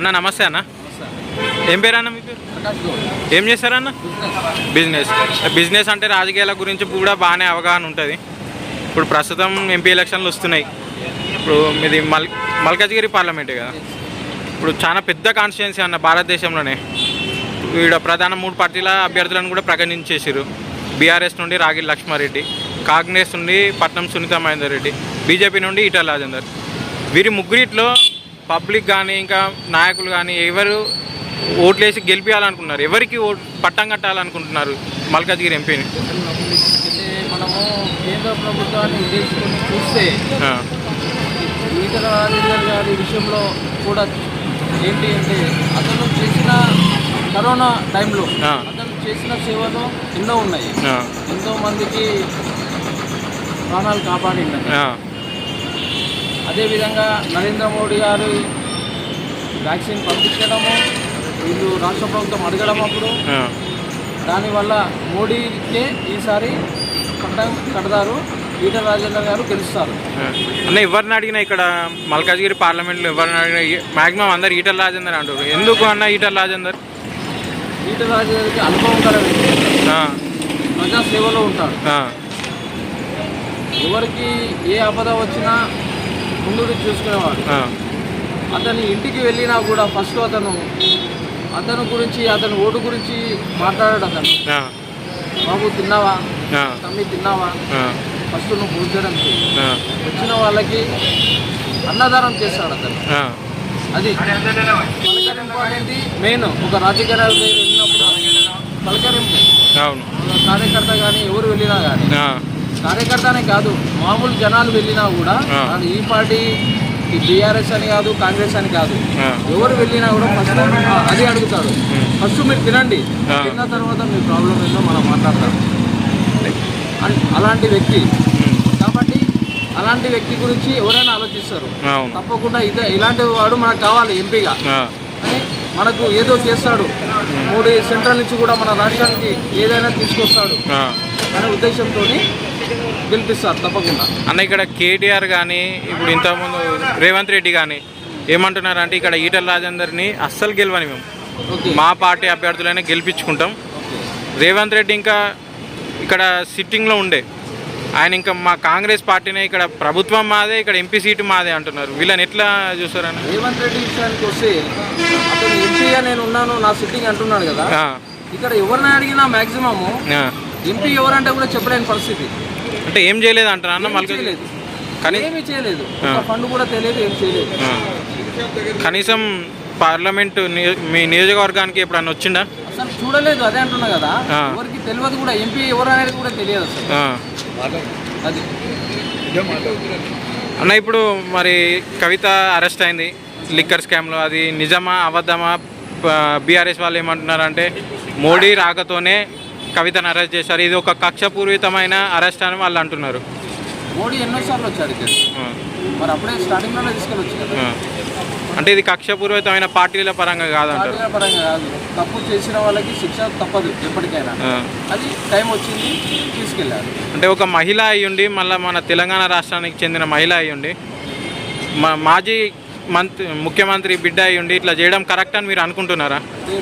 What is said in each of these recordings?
అన్న నమస్తే అన్న. ఏం పేరు అన్న మీ పేరు? ఏం చేస్తారన్న బిజినెస్. బిజినెస్ అంటే రాజకీయాల గురించి కూడా బాగానే అవగాహన ఉంటుంది. ఇప్పుడు ప్రస్తుతం ఎంపీ ఎలక్షన్లు వస్తున్నాయి. ఇప్పుడు మీది మల్ మల్కజ్గిరి పార్లమెంటే కదా. ఇప్పుడు చాలా పెద్ద కాన్స్టిట్యున్సీ అన్న భారతదేశంలోనే. వీడ ప్రధాన మూడు పార్టీల అభ్యర్థులను కూడా ప్రకటించేసారు బీఆర్ఎస్ నుండి రాగిల్ లక్ష్మారెడ్డి కాంగ్రెస్ నుండి పట్నం సునీత మహేందర్ రెడ్డి బీజేపీ నుండి ఈటల రాజేందర్. వీరి ముగ్గురిట్లో పబ్లిక్ కానీ ఇంకా నాయకులు కానీ ఎవరు ఓట్లేసి గెలిపించాలనుకున్నారు ఎవరికి ఓట్ పట్టం కట్టాలనుకుంటున్నారు మల్కాజ్గిరి ఎంపీని? మనము కేంద్ర ప్రభుత్వాన్ని ఉద్దేశించుకొని చూస్తే ఆ, ఈటల రాజేందర్ గారి విషయంలో కూడా ఏంటి అంటే అతను చేసిన కరోనా టైంలో. అతను చేసిన సేవలు ఎన్నో ఉన్నాయి. ఎంతో మందికి ప్రాణాలు కాపాడింది. ఆ, అదేవిధంగా నరేంద్ర మోడీ గారు వ్యాక్సిన్ పంపించడము వీళ్ళు రాష్ట్ర ప్రభుత్వం అడగడం అప్పుడు. దానివల్ల మోడీకే ఈసారి పట్టం కడతారు. ఈటల రాజేందర్ గారు గెలుస్తారు. అన్న ఎవరిని అడిగినా ఇక్కడ మల్కాజ్గిరి పార్లమెంట్లో ఎవరిని అడిగినా మాక్సిమం అందరు ఈటల రాజేందర్ అంటారు. ఎందుకు అన్న ఈటల రాజేందర్? ఈటల రాజేందర్కి అనుభవం ఆ, ప్రజా సేవలో ఉంటాడు. ఆ, ఎవరికి ఏ ఆపద వచ్చినా ముందుకు చూసుకునేవాడు. అతని ఇంటికి వెళ్ళినా కూడా ఫస్ట్ అతను అతను గురించి అతని ఓటు గురించి మాట్లాడాడు అతను. బాబు తిన్నావా? తమ్మి తిన్నావా? ఫస్ట్ నువ్వు భోజనం ఆ, వచ్చిన వాళ్ళకి అన్నదానం చేస్తాడు అతను. అది పలకరింపు అనేది మెయిన్ ఒక రాజకీయ వెళ్ళినప్పుడు పలకరింపు. కార్యకర్త కానీ ఎవరు వెళ్ళినా కానీ కార్యకర్తనే కాదు మామూలు జనాలు వెళ్ళినా కూడా. అది ఈ పార్టీ ఈ బీఆర్ఎస్ అని కాదు కాంగ్రెస్ అని కాదు. ఎవరు వెళ్ళినా కూడా ఫస్ట్ అది అడుగుతాడు ఫస్ట్ మీరు తినండి. తిన్న తర్వాత మీ ప్రాబ్లం ఏందో మనం మాట్లాడతాం. అలాంటి వ్యక్తి. కాబట్టి అలాంటి వ్యక్తి గురించి ఎవరైనా ఆలోచిస్తారు. తప్పకుండా ఇదే ఇలాంటి వాడు మనకు కావాలి ఎంపీగా. అని మనకు ఏదో చేస్తాడు. మోడీ సెంట్రల్ నుంచి కూడా మన రాష్ట్రానికి ఏదైనా తీసుకొస్తాడు. అనే ఉద్దేశంతో గెలిపిస్తారు తప్పకుండా. అన్న ఇక్కడ కేటీఆర్ కానీ ఇప్పుడు ఇంతకుముందు రేవంత్ రెడ్డి కానీ ఏమంటున్నారంటే ఇక్కడ ఈటల రాజేందర్ని అస్సలు గెలవని మేము. మా పార్టీ అభ్యర్థులైనా గెలిపించుకుంటాం. రేవంత్ రెడ్డి ఇంకా ఇక్కడ సిట్టింగ్లో ఉండే. ఆయన ఇంకా మా కాంగ్రెస్ పార్టీనే ఇక్కడ ప్రభుత్వం మాదే ఇక్కడ ఎంపీ సీటు మాదే అంటున్నారు. వీళ్ళని ఎట్లా చూస్తారన్న రేవంత్ రెడ్డి విషయానికి వస్తే అతను ఎంపీగా నేను ఉన్నాను నా సిట్టింగ్ అంటున్నాడు కదా. ఇక్కడ ఎవరిని అడిగినా మాక్సిమము. ఎంపీ ఎవరంటే కూడా చెప్పలేని పరిస్థితి. అంటే ఏం చేయలేదు అంటారా అన్న మళ్ళీ? చేయలేదు. కానీ ఏమీ చేయలేదు. ఒక ఫండ్ కూడా తెలియదు ఏం చేయలేదు. ఆ. కనీసం పార్లమెంటు మీ నియోజకవర్గానికి ఎప్పుడన్నా వచ్చిండా? అసలు చూడలేదు అదే అంటున్నా కదా. ఎవరికి తెలియదు కూడా ఎంపీ ఎవరు అనేది కూడా తెలియదు అసలు. ఆ. అది. అన్న ఇప్పుడు మరి కవిత అరెస్ట్ అయింది లిక్కర్ స్కామ్లో. అది నిజమా అబద్ధమా? బీఆర్ఎస్ వాళ్ళు ఏమంటున్నారంటే మోడీ రాకతోనే కవితను అరెస్ట్ చేశారు. ఇది ఒక కక్షపూరితమైన అరెస్ట్ అని వాళ్ళు అంటున్నారు. మోడీ ఎన్నోసార్లు వచ్చాడు ఇక్కడ. ఆ, మరి అప్పుడే స్టార్టింగ్లోనే తీసుకెళ్ళొచ్చు కదా. ఆ. అంటే ఇది కక్షపూరితమైన పార్టీల పరంగా కాదంటారు. పార్టీల పరంగా కాదు. తప్పు చేసిన వాళ్ళకి శిక్ష తప్పదు ఎప్పటికైనా. అది టైం వచ్చింది తీసుకెళ్ళారు. అంటే ఒక మహిళ అయ్యుండి మళ్ళీ మన తెలంగాణ రాష్ట్రానికి చెందిన మహిళ అయ్యుండి మా మాజీ మంత్రి ముఖ్యమంత్రి బిడ్డ అయ్యుండి ఇట్లా చేయడం కరెక్ట్ అని మీరు అనుకుంటున్నారా?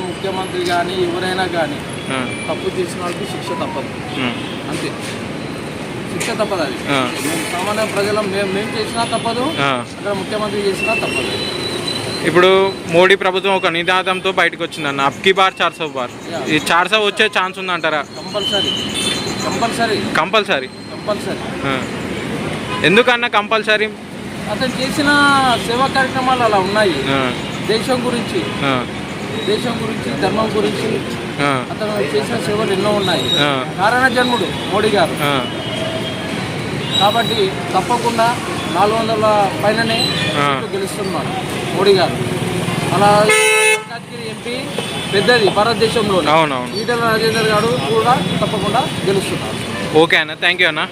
ముఖ్యమంత్రి కానీ ఎవరైనా కానీ తప్పు చేసిన వాళ్ళకి శిక్ష తప్పదు. అంతే. శిక్ష తప్పదు అది. మేము సామాన్య ప్రజలం మేము మేము చేసినా తప్పదు. అక్కడ ముఖ్యమంత్రి చేసినా తప్పదు. ఇప్పుడు మోడీ ప్రభుత్వం ఒక నినాదంతో బయటకు వచ్చిందన్న అబ్కి బార్ చార్ సో బార్. ఈ చార్ సో వచ్చే ఛాన్స్ ఉందంటారా? కంపల్సరీ. కంపల్సరీ. కంపల్సరీ. కంపల్సరీ. ఎందుకన్నా కంపల్సరీ? అతను చేసిన సేవా కార్యక్రమాలు అలా ఉన్నాయి. దేశం గురించి. దేశం గురించి ధర్మం గురించి అతను చేసిన సేవలు ఎన్నో ఉన్నాయి. కారణ జన్ముడు మోడీ గారు. కాబట్టి తప్పకుండా నాలుగు వందల పైననే గెలుస్తున్నాడు మోడీ గారు. అలా ఎంపీ పెద్దది భారతదేశంలో ఈటల రాజేందర్ గారు కూడా తప్పకుండా గెలుస్తున్నారు. ఓకే అన్న థ్యాంక్ యూ అన్న.